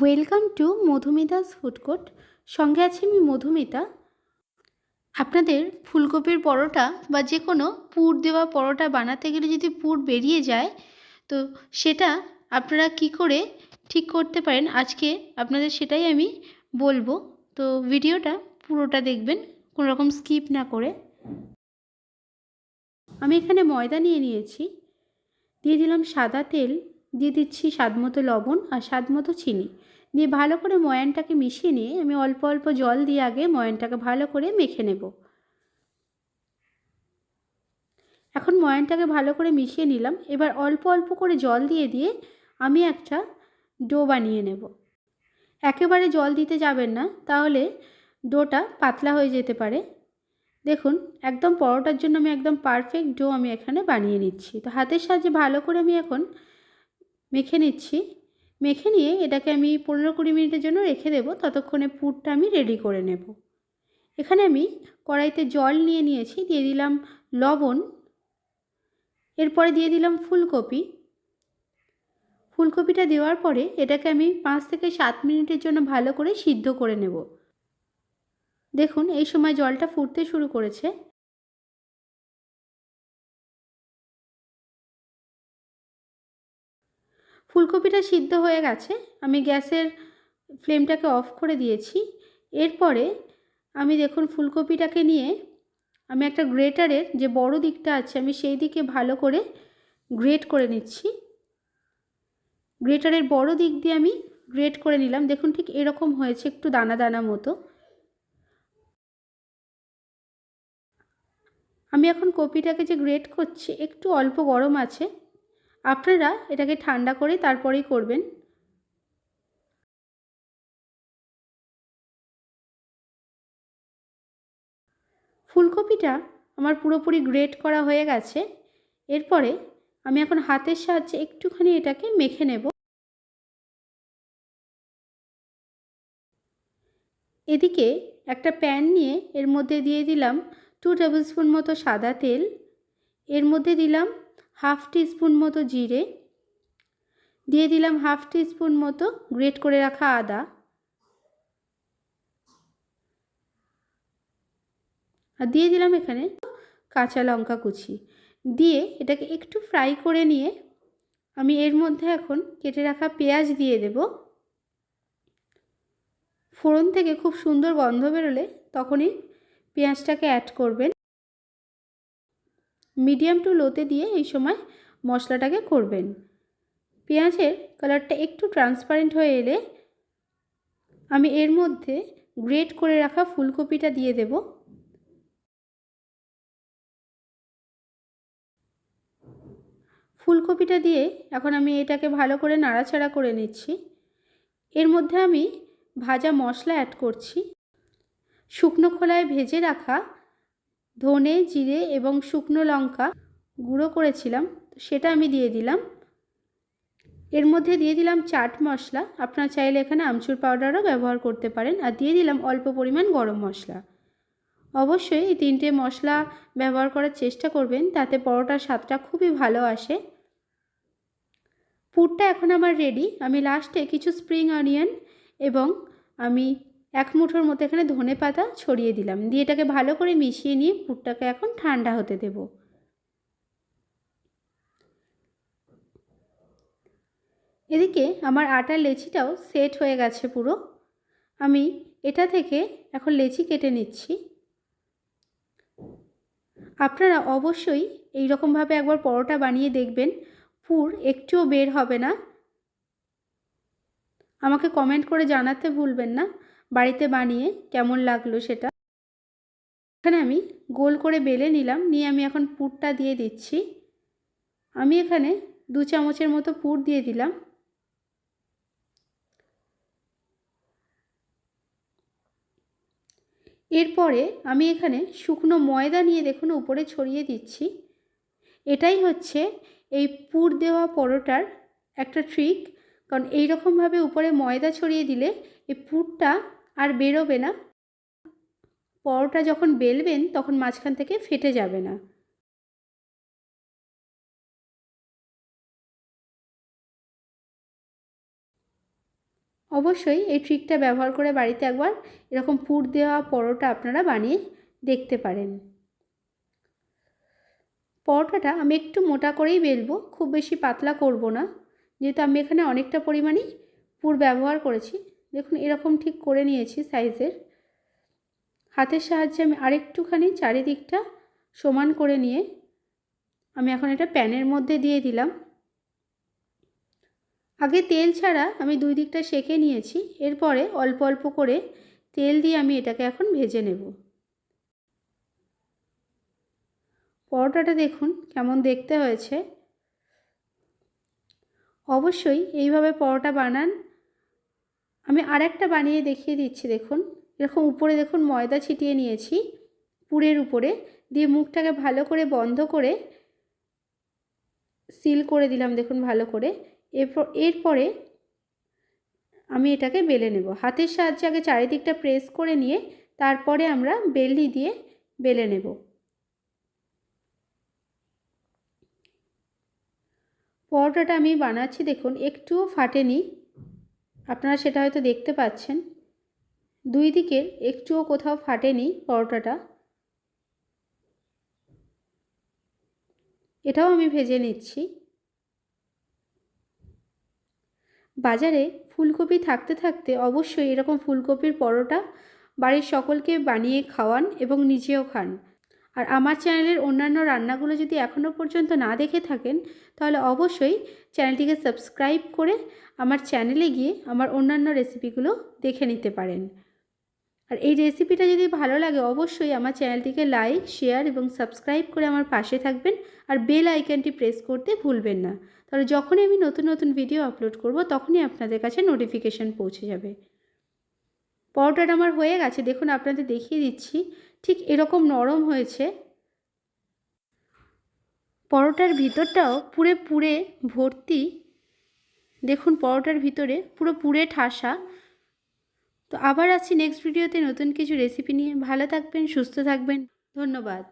Welcome to Madhumita's food court. সঙ্গে আছি আমি মধুমিতা। আপনাদের ফুলকপির পরোটা বা যে কোনো পুর দেওয়া পরোটা বানাতে গেলে যদি পুর বেরিয়ে যায়, তো সেটা আপনারা কি করে ঠিক করতে পারেন? আজকে আপনাদের সেটাই আমি বলব। তো ভিডিওটা পুরোটা দেখবেন, কোনো রকম স্কিপ না করে। আমি এখানে ময়দা নিয়ে নিয়েছি। দিয়ে দিলাম সাদা তেল। দিয়ে দিচ্ছি স্বাদ মতো লবণ আর স্বাদ মতো চিনি। দিয়ে ভালো করে ময়ানটাকে মিশিয়ে নিয়ে আমি অল্প অল্প জল দিয়ে আগে ময়ানটাকে ভালো করে মেখে নেব। এখন ময়ানটাকে ভালো করে মিশিয়ে নিলাম। এবার অল্প অল্প করে জল দিয়ে দিয়ে আমি একটা ডো বানিয়ে নেব। একেবারে জল দিতে যাবেন না, তাহলে ডোটা পাতলা হয়ে যেতে পারে। দেখুন, একদম পরোটার জন্য আমি একদম পারফেক্ট ডো আমি এখানে বানিয়ে নিচ্ছি। তো হাতের সাহায্যে ভালো করে আমি এখন মেখে নিচ্ছি। মেখে নিয়ে এটাকে আমি পনেরো কুড়ি মিনিটের জন্য রেখে দেবো। ততক্ষণে পুরটা আমি রেডি করে নেব। এখানে আমি কড়াইতে জল নিয়ে নিয়েছি, দিয়ে দিলাম লবণ, এরপরে দিয়ে দিলাম ফুলকপি। ফুলকপিটা দেওয়ার পরে এটাকে আমি পাঁচ থেকে সাত মিনিটের জন্য ভালো করে সিদ্ধ করে নেব। দেখুন, এই সময় জলটা ফুটতে শুরু করেছে। ফুলকপিটা সিদ্ধ হয়ে গেছে। আমি গ্যাসের ফ্লেমটাকে অফ করে দিয়েছি। এরপরে আমি দেখুন ফুলকপিটাকে নিয়ে আমি একটা গ্রেটারের যে বড় দিকটা আছে, আমি সেই দিকে ভালো করে গ্রেট করে নিচ্ছি। গ্রেটারের বড় দিক দিয়ে আমি গ্রেট করে নিলাম। দেখুন ঠিক এরকম হয়েছে একটু দানা দানা মতো। আমি এখন কপিটাকে যে গ্রেট করছি, একটু অল্প গরম আছে। আপনারা এটাকে ঠান্ডা করে তারপরেই করবেন। ফুলকপিটা আমার পুরোপুরি গ্রেট করা হয়ে গেছে। এরপরে আমি এখন হাতের সাহায্যে একটুখানি এটাকে মেখে নেব। এদিকে একটা প্যান নিয়ে এর মধ্যে দিয়ে দিলাম টু টেবিল স্পুন মতো সাদা তেল। এর মধ্যে দিলাম হাফ স্পুন মতো জিরে, দিয়ে দিলাম হাফ স্পুন মতো গ্রেট করে রাখা আদা। আর দিয়ে দিলাম এখানে কাঁচা লঙ্কা কুচি। দিয়ে এটাকে একটু ফ্রাই করে নিয়ে আমি এর মধ্যে এখন কেটে রাখা পেঁয়াজ দিয়ে দেব। ফোড়ন থেকে খুব সুন্দর গন্ধ বেরোলে তখনই পেঁয়াজটাকে অ্যাড করবেন। মিডিয়াম টু লোতে দিয়ে এই সময় মশলাটাকে করবেন। পেঁয়াজের কালারটা একটু ট্রান্সপারেন্ট হয়ে এলে আমি এর মধ্যে গ্রেট করে রাখা ফুলকপিটা দিয়ে দেব। ফুলকপিটা দিয়ে এখন আমি এটাকে ভালো করে নাড়াচাড়া করে নিচ্ছি। এর মধ্যে আমি ভাজা মশলা অ্যাড করছি। শুকনো খোলায় ভেজে রাখা ধনে, জিরে এবং শুকনো লঙ্কা গুঁড়ো করেছিলাম, সেটা আমি দিয়ে দিলাম। এর মধ্যে দিয়ে দিলাম চাট মশলা। আপনারা চাইলে এখানে আমচুর পাউডারও ব্যবহার করতে পারেন। আর দিয়ে দিলাম অল্প পরিমাণ গরম মশলা। অবশ্যই এই তিনটে মশলা ব্যবহার করার চেষ্টা করবেন, তাতে পরোটার স্বাদটা খুবই ভালো আসে। পুরটা এখন আমার রেডি আমি লাস্টে কিছু স্প্রিং অনিয়ন এবং আমি এক মুঠোর মতো এখানে ধনে পাতা ছড়িয়ে দিলাম। দিয়ে এটাকে ভালো করে মিশিয়ে নিয়ে পুরটাকে এখন ঠান্ডা হতে দেব। এদিকে আমার আটার লেচিটাও সেট হয়ে গেছে পুরো। আমি এটা থেকে এখন লেচি কেটে নিচ্ছি। আপনারা অবশ্যই এই রকমভাবে একবার পরোটা বানিয়ে দেখবেন। পুর একটুও বের হবে না। আমাকে কমেন্ট করে জানাতে ভুলবেন না। বাড়িতে বানিয়ে কেমন লাগল সেটা? এখানে আমি গোল করে বেলে নিলাম, নিয়ে আমি এখন পুরটা দিয়ে দিচ্ছি। আমি এখানে দু চামচের মতো পুর দিয়ে দিলাম। এরপরে আমি এখানে শুকনো ময়দা নিয়ে দেখুন উপরে ছড়িয়ে দিচ্ছি। এটাই হচ্ছে এই পুর দেওয়া পরোটার একটা ট্রিক কারণ এই রকমভাবে উপরে ময়দা ছড়িয়ে দিলে এই পুরটা আর বেরোবে না। পরোটা যখন বেলবেন, তখন মাঝখান থেকে ফেটে যাবে না। অবশ্যই এই ট্রিকটা ব্যবহার করে বাড়িতে একবার এরকম পুর দেওয়া পরোটা আপনারা বানিয়ে দেখতে পারেন। পরোটাটা আমি একটু মোটা করেই বেলবো, খুব বেশি পাতলা করব না। যেহেতু আমি এখানে অনেকটা পরিমাণেই পুর ব্যবহার করেছি দেখুন, এরকম ঠিক করে নিয়েছি সাইজের। হাতের সাহায্যে আমি আরেকটুখানি চারিদিকটা সমান করে নিয়ে আমি এখন এটা প্যানের মধ্যে দিয়ে দিলাম। আগে তেল ছাড়া আমি দুই দিকটা সেঁকে নিয়েছি, এরপরে অল্প অল্প করে তেল দিয়ে আমি এটাকে এখন ভেজে নেব। পরোটাটা দেখুন কেমন দেখতে হয়েছে। অবশ্যই এইভাবে পরোটা বানান আমি আরেকটা বানিয়ে দেখিয়ে দিচ্ছি, দেখুন। এরকম উপরে দেখুন ময়দা ছিটিয়ে নিয়েছি, পুরের উপরে। দিয়ে মুখটাকে ভালো করে বন্ধ করে সিল করে দিলাম, দেখুন ভালো করে। এরপর, এরপরে আমি এটাকে বেলে নেব। হাতের সাহায্যে আগে চারিদিকটা প্রেস করে নিয়ে তারপরে আমরা বেলনি দিয়ে বেলে নেব। পরোটাটা আমি বানাচ্ছি, দেখুন, একটুও ফাটেনি। আপনারা সেটা হয়তো দেখতে পাচ্ছেন। দুই দিকের একটুও কোথাও ফাটেনি পরোটাটা। এটাও আমি ভেজে নিচ্ছি। বাজারে ফুলকপি থাকতে থাকতে অবশ্যই এরকম ফুলকপির পরোটা বাড়ির সকলকে বানিয়ে খাওয়ান এবং নিজেও খান। আর আমার চ্যানেলের অন্যান্য রান্নাগুলো যদি এখনও পর্যন্ত না দেখে থাকেন, তাহলে অবশ্যই চ্যানেলটিকে সাবস্ক্রাইব করে আমার চ্যানেলে গিয়ে আমার অন্যান্য রেসিপিগুলো দেখে নিতে পারেন। আর এই রেসিপিটা যদি ভালো লাগে, অবশ্যই আমার চ্যানেলটিকে লাইক, শেয়ার এবং সাবস্ক্রাইব করে আমার পাশে থাকবেন আর বেল আইকনটি প্রেস করতে ভুলবেন না। তাহলে যখনই আমি নতুন নতুন ভিডিও আপলোড করব, তখনই আপনাদের কাছে নোটিফিকেশান পৌঁছে যাবে। পরোটাটা আমার হয়ে গেছে, দেখুন আপনাদের দেখিয়ে দিচ্ছি। ঠিক এরকম নরম হয়েছে। পরোটার ভিতরটাও পুরে পুরে ভর্তি। দেখুন পরোটার ভিতরে পুরো পুরে ঠাসা। তো আবার আছি নেক্সট ভিডিওতে নতুন কিছু রেসিপি নিয়ে। ভালো থাকবেন, সুস্থ থাকবেন। ধন্যবাদ।